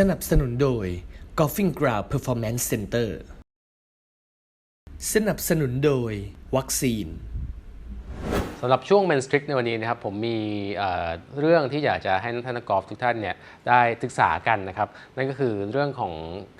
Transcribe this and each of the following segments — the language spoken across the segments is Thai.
สนับสนุนโดย Golfing Ground Performance Center สนับสนุนโดย วัคซีนำหรับช่วง Men Strict ในวันนี้นะครับผมมีเรื่องที่อยากจะให้ท่านนักกอล์ฟทุกท่านเนี่ยได้ศึกษากันนะครับ นั่นก็คือเรื่องของ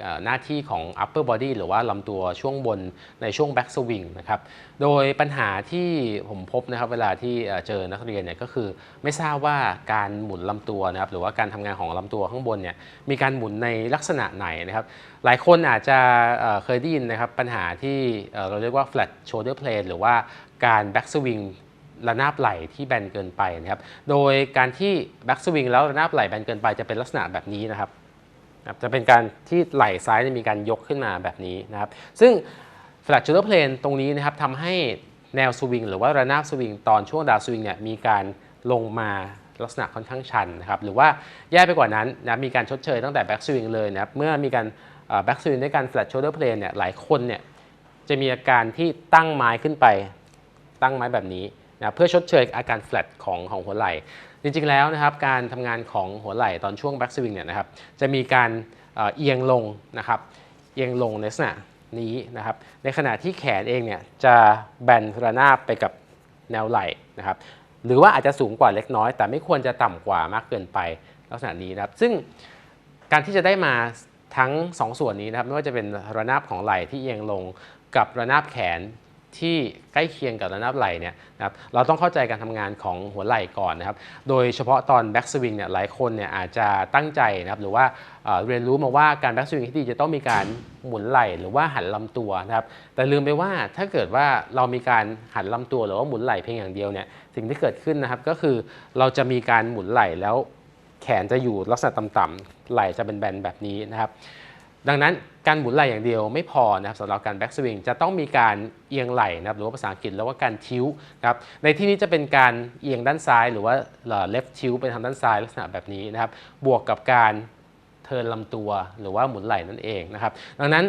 อหน้าที่ของ upper body หรือว่าลำตัวช่วงบนในช่วง back swing นะครับ โดยปัญหาที่ผมพบนะครับเวลาที่เจอนักเรียนเนี่ยก็คือไม่ทราบว่าการหมุนลำตัวนะครับหรือว่าการทำงานของลำตัวข้างบนเนี่ยมีการหมุนในลักษณะไหนนะครับหลายคนอาจจะเเคยได้ยินนะครับปัญหาที่เราเรียกว่า flat shoulder blade หรือว่าการ back swing ระนาบไหลที่แบนเกินไปนะครับ โดยการที่แบ็กสวิงแล้วระนาบไหลแบนเกินไปจะเป็นลักษณะแบบนี้นะครับ จะเป็นการที่ไหล่ซ้ายมีการยกขึ้นมาแบบนี้นะครับ ซึ่ง flat shoulder plane ตรงนี้นะครับทำให้แนวสวิงหรือว่าระนาบสวิงตอนช่วงดาวสวิงเนี่ยมีการลงมาลักษณะค่อนข้างชันนะครับ หรือว่าแย่ไปกว่านั้นนะมีการชดเชยตั้งแต่แบ็กสวิงเลยนะครับ เมื่อมีการแบ็กสวิงด้วยการ flat shoulder plane เนี่ยหลายคนเนี่ยจะมีอาการที่ตั้งไม้ขึ้นไปตั้งไม้แบบนี้ นะเพื่อชดเชยอาการ flat ของของหัวไหล่ จริงๆแล้วนะครับการทำงานของหัวไหล่ตอนช่วง back swing เนี่ยนะครับจะมีการเอียงลงนะครับเอียงลงในลักษณะนี้นะครับในขณะที่แขนเองเนี่ยจะแบนระนาบไปกับแนวไหล่นะครับหรือว่าอาจจะสูงกว่าเล็กน้อย แต่ไม่ควรจะต่ำกว่ามากเกินไปลักษณะนี้นะครับ ซึ่งการที่จะได้มาทั้งสองส่วนนี้นะครับไม่ว่าจะเป็นระนาบของไหล่ที่เอียงลงกับระนาบแขน ที่ใกล้เคียงกับระนาบไหล่เนี่ยนะครับเราต้องเข้าใจการทำงานของหัวไหล่ก่อนนะครับ โดยเฉพาะตอนแบ็กสวิงเนี่ยหลายคนเนี่ยอาจจะตั้งใจนะครับหรือว่าเรียนรู้มาว่าการแบ็กสวิงที่ดีจะต้องมีการหมุนไหล่หรือว่าหันลำตัวนะครับแต่ลืมไปว่าถ้าเกิดว่าเรามีการหันลำตัวหรือว่าหมุนไหล่เพียงอย่างเดียวเนี่ยสิ่งที่เกิดขึ้นนะครับก็คือเราจะมีการหมุนไหล่แล้วแขนจะอยู่ลักษณะต่ำๆไหล่จะเป็นแบนแบบนี้นะครับ ดังนั้น การหมุนไหล่อย่างเดียวไม่พอนะครับสำหรับการแบ็กสวิงจะต้องมีการเอียงไหล่นะครับหรือว่าภาษาอังกฤษแล้วว่าการทิ้วนะครับในที่นี้จะเป็นการเอียงด้านซ้าย หรือว่า left ทิ้วไปทางด้านซ้ายลักษณะแบบนี้นะครับบวกกับการเทิร์นลำตัวหรือว่าหมุนไหล่นั่นเองนะครับดังนั้น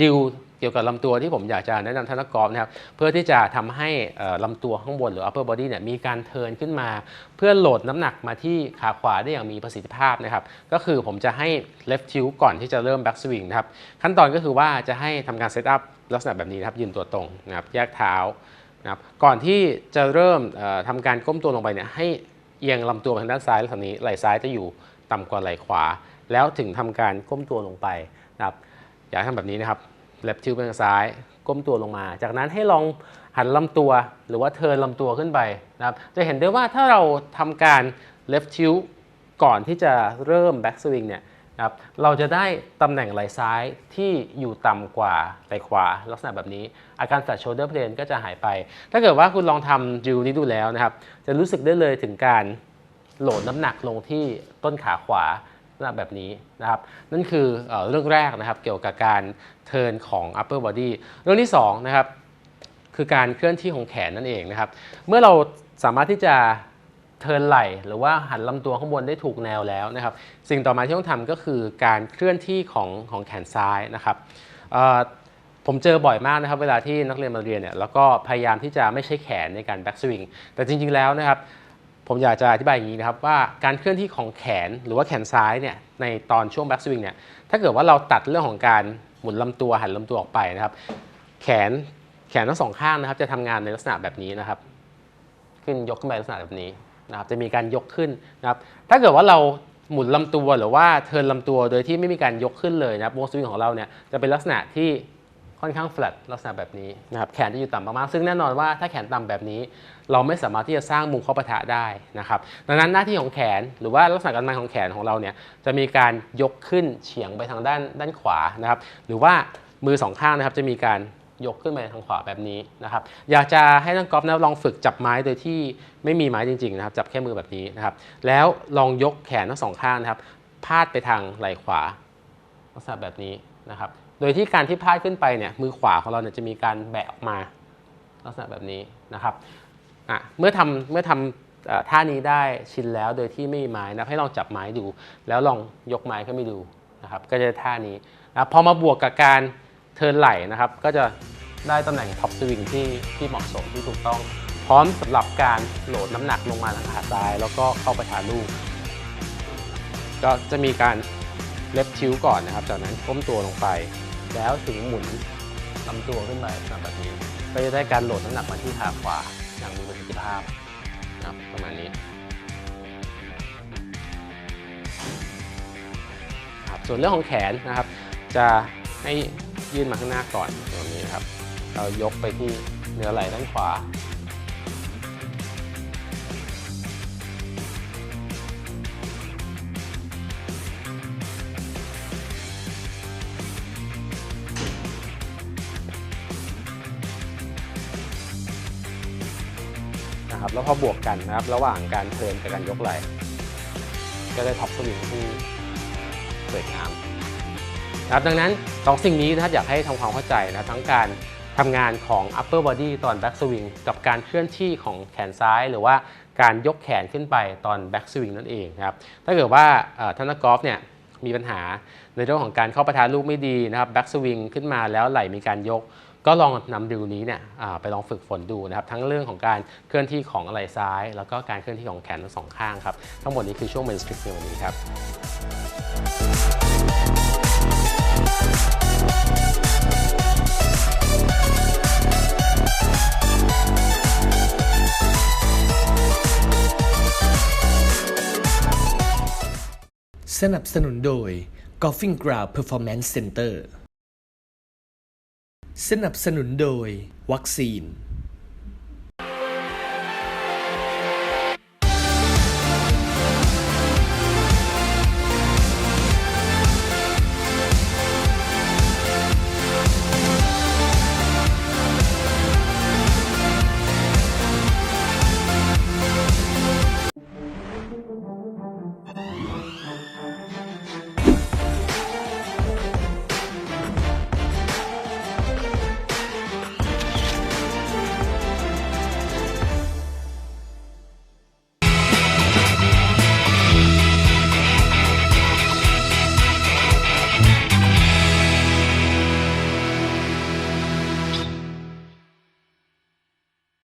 ดิว กี่ยวกับลำตัวที่ผมอยากจะแนะนำท่านนักกอล์ฟนะครับเพื่อที่จะทำให้เอ่อลำตัวข้างบนหรือ upper body เนี่ยมีการเทิร์นขึ้นมา เพื่อโหลดน้ำหนักมาที่ขาขวาได้อย่างมีประสิทธิภาพนะครับก็คือผมจะให้ left tilt ก่อนที่จะเริ่ม back swing นะครับขั้นตอนก็คือว่าจะให้ทำการ set up ลักษณะแบบนี้นะครับยืนตัวตรงนะครับแยกเท้านะครับก่อนที่จะเริ่มเอ่อทำการก้มตัวลงไปเนี่ยให้เอียงลำตัวไปทางด้านซ้ายลักษณะนี้ไหล่ซ้ายจะอยู่ต่ำกว่าไหล่ขวา แล้วถึงทำการก้มตัวลงไปนะครับอยากทำแบบนี้นะครับ left tilt ไปทางซ้าย ก้มตัวลงมา จากนั้นให้ลองหันลำตัวหรือว่าเทินลำตัวขึ้นไปนะครับจะเห็นได้ว่าถ้าเราทำการ left tilt ก่อนที่จะเริ่ม back swing เนี่ยนะครับเราจะได้ตำแหน่งไหล่ซ้ายที่อยู่ต่ำกว่าไหล่ขวา ลักษณะแบบนี้ อาการ flat shoulder plane ก็จะหายไป ถ้าเกิดว่าคุณลองทำดิวนี้ดูแล้วนะครับ จะรู้สึกได้เลยถึงการโหลดน้ำหนักลงที่ต้นขาขวา ลักษณะแบบนี้นะครับ นั่นคือเอเรื่องแรกนะครับเกี่ยวกับการเทิร์นของ upper body เรื่องที่สองนะครับคือการเคลื่อนที่ของแขนนั่นเองนะครับ เมื่อเราสามารถที่จะเทิร์นไหล่หรือว่าหันลำตัวข้างบนได้ถูกแนวแล้วนะครับ สิ่งต่อมาที่ต้องทำก็คือการเคลื่อนที่ของของแขนซ้ายนะครับผมเจอบ่อยมากนะครับ เวลาที่นักเรียนมาเรียนเนี่ยแล้วก็พยายามที่จะไม่ใช้แขนในการแบ็กสวิงแต่จริงๆแล้วนะครับ ผมอยากจะอธิบายอย่างนี้นะครับว่าการเคลื่อนที่ของแขนหรือว่าแขนซ้ายเนี่ยในตอนช่วงแบ็กสวิงเนี่ยถ้าเกิดว่าเราตัดเรื่องของการหมุนลำตัวหันลำตัวออกไปนะครับ แขนแขนทั้งสองข้างนะครับ จะทำงานในลักษณะแบบนี้นะครับ ขึ้นยกขึ้นไปลักษณะแบบนี้นะครับ จะมีการยกขึ้นนะครับ ถ้าเกิดว่าเราหมุนลำตัวหรือว่าเทินลำตัวโดยที่ไม่มีการยกขึ้นเลยนะครับวงสวิงของเราเนี่ยจะเป็นลักษณะที่ ค่อนข้าง flat ลักษณะแบบนี้นะครับแขนจะอยู่ต่ำมากๆซึ่งแน่นอนว่าถ้าแขนต่ำแบบนี้ เราไม่สามารถที่จะสร้างมุมเข้าปะทะได้นะครับดังนั้นหน้าที่ของแขนหรือว่าลักษณะการทำงานของแขนของเราเนี่ยจะมีการยกขึ้นเฉียงไปทางด้านด้านขวานะครับหรือว่ามือสองข้างนะครับจะมีการยกขึ้นไปทางขวาแบบนี้นะครับ อยากจะให้นักกอล์ฟนะลองฝึกจับไม้โดยที่ไม่มีไม้จริงๆนะครับ จับแค่มือแบบนี้นะครับ แล้วลองยกแขนทั้งสองข้างนะครับ พาดไปทางไหล่ขวาลักษณะแบบนี้นะครับ โดยที่การที่พาดขึ้นไปเนี่ยมือขวาของเราเนี่ยจะมีการแบะออกมาลักษณะแบบนี้นะครับอะเมื่อทำเมื่อทำท่านี้ได้ชินแล้วโดยที่ไม่มีไม้นะให้ลองจับไม้ดู แล้วลองยกไม้ขึ้นไปดูนะครับก็จะท่านี้นะพอมาบวกกับการเทิร์นไหลนะครับ ก็จะได้ตำแหน่งท็อปสวิงที่ที่เหมาะสมที่ถูกต้อง พร้อมสำหรับการโหลดน้ำหนักลงมาทางขาซ้าย แล้วก็เข้าไปหาลูก ก็จะมีการ เล็บคิ้วก่อนนะครับ จากนั้นก้มตัวลงไป แล้วถึงหมุนลำตัวขึ้นไปแบบนี้ก็จะได้การโหลดน้ำหนักมาที่ขาขวาอย่างมีประสิทธิภาพนะครับประมาณนี้ครับส่วนเรื่องของแขนนะครับ จะให้ยื่นมาข้างหน้าก่อนตรงนี้นะครับ เรายกไปที่เหนือไหล่ด้านขวา นะครับแล้วพอบวกกันนะครับระหว่างการเทิร์นกับการยกไหล่ก็ได้ท็อปสวิงที่สวยงามนะครับดังนั้นสองสิ่งนี้นะอยากให้ทำความเข้าใจนะทั้งการทำงานของ upper body ตอน back swing กับการเคลื่อนที่ของแขนซ้าย หรือว่าการยกแขนขึ้นไปตอน back swing นั่นเองนะครับถ้าเกิดว่าท่านนักกอล์ฟเนี่ยมีปัญหาในเรื่องของการเข้าประทานลูกไม่ดีนะครับ back swing ขึ้นมาแล้วไหล่มีการยก ก็ลองนำดิวนี้เนี่ยไปลองฝึกฝนดูนะครับ ทั้งเรื่องของการเคลื่อนที่ของไหล่ซ้าย แล้วก็การเคลื่อนที่ของแขนทั้งสองข้างครับ ทั้งหมดนี้คือช่วงเมนสตริกในวันนี้ครับสนับสนุนโดย Golfing Ground Performance Center สนับสนุนโดยวัคซีน